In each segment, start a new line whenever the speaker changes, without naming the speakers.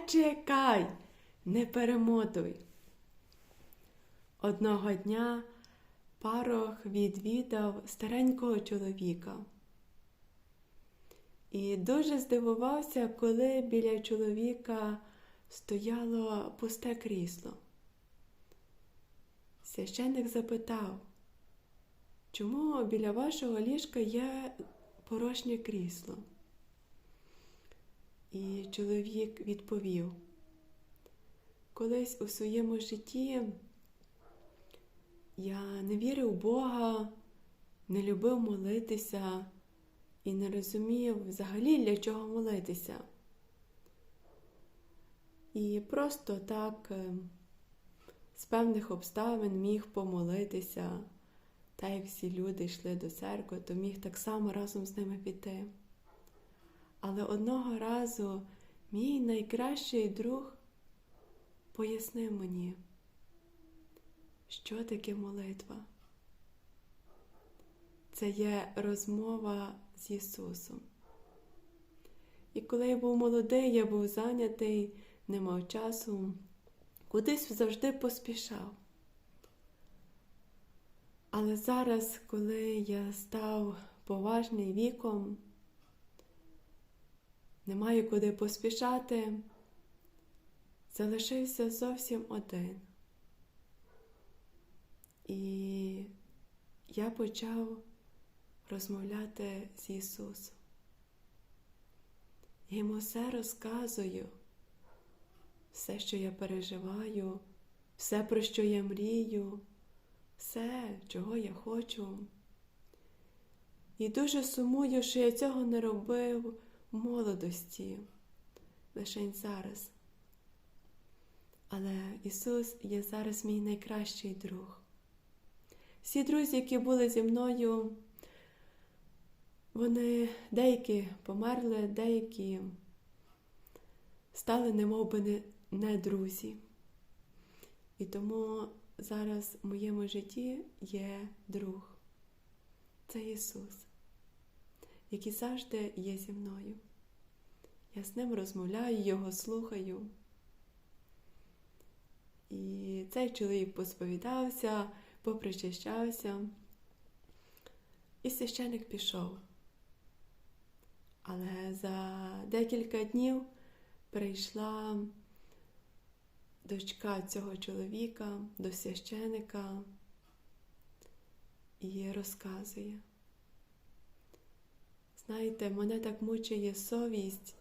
Зачекай, не перемотуй. Одного дня парох відвідав старенького чоловіка. І дуже здивувався, коли біля чоловіка стояло пусте крісло. Священник запитав, чому біля вашого ліжка є порожнє крісло? І чоловік відповів, колись у своєму житті я не вірив в Бога, не любив молитися і не розумів взагалі, для чого молитися. І просто так е, з певних обставин міг помолитися, так як всі люди йшли до церкви, то міг так само разом з ними піти. Але одного разу мій найкращий друг пояснив мені, що таке молитва. Це є розмова з Ісусом. І коли я був молодий, я був зайнятий, не мав часу, кудись завжди поспішав. Але зараз, коли я став поважний віком, не маю куди поспішати, залишився зовсім один. І я почав розмовляти з Ісусом. Йому все розказую, все, що я переживаю, все, про що я мрію, все, чого я хочу. І дуже сумую, що я цього не робив молодості, лише зараз. Але Ісус є зараз мій найкращий друг. Всі друзі, які були зі мною, вони деякі померли, деякі стали немов би не, не друзі. І тому зараз в моєму житті є друг. Це Ісус, який завжди є зі мною. Я з ним розмовляю, Його слухаю. І цей чоловік посповідався, попричащався, і священик пішов. Але за декілька днів прийшла дочка цього чоловіка до священика і розказує. Знаєте, мене так мучає совість,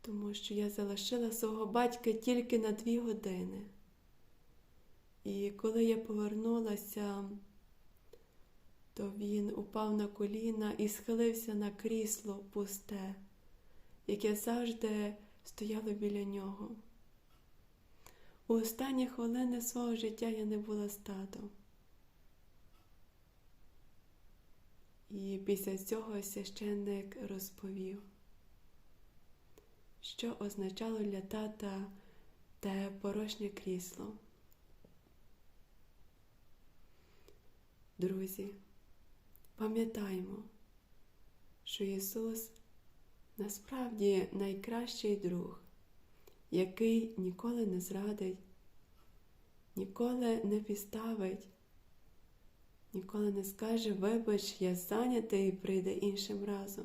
тому що я залишила свого батька тільки на дві години. І коли я повернулася, то він упав на коліна і схилився на крісло пусте, яке завжди стояло біля нього. У останні хвилини свого життя я не була з татом. І після цього священник розповів, що означало для тата те порожнє крісло. Друзі, пам'ятаймо, що Ісус насправді найкращий друг, який ніколи не зрадить, ніколи не підставить, ніколи не скаже, вибач, я зайнятий і прийде іншим разом.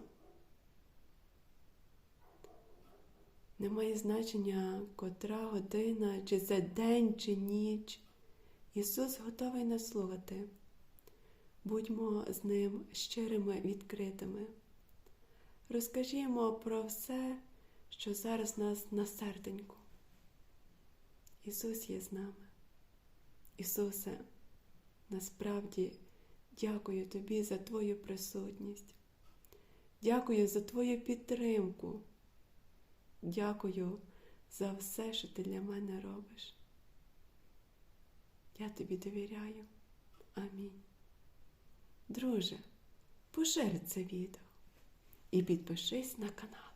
Немає значення, котра година, чи це день, чи ніч. Ісус готовий нас слухати. Будьмо з ним щирими, відкритими. Розкажімо про все, що зараз нас на серденьку. Ісус є з нами. Ісусе, насправді дякую Тобі за Твою присутність. Дякую за Твою підтримку. Дякую за все, що ти для мене робиш. Я тобі довіряю. Амінь. Друже, поширь це відео і підпишись на канал.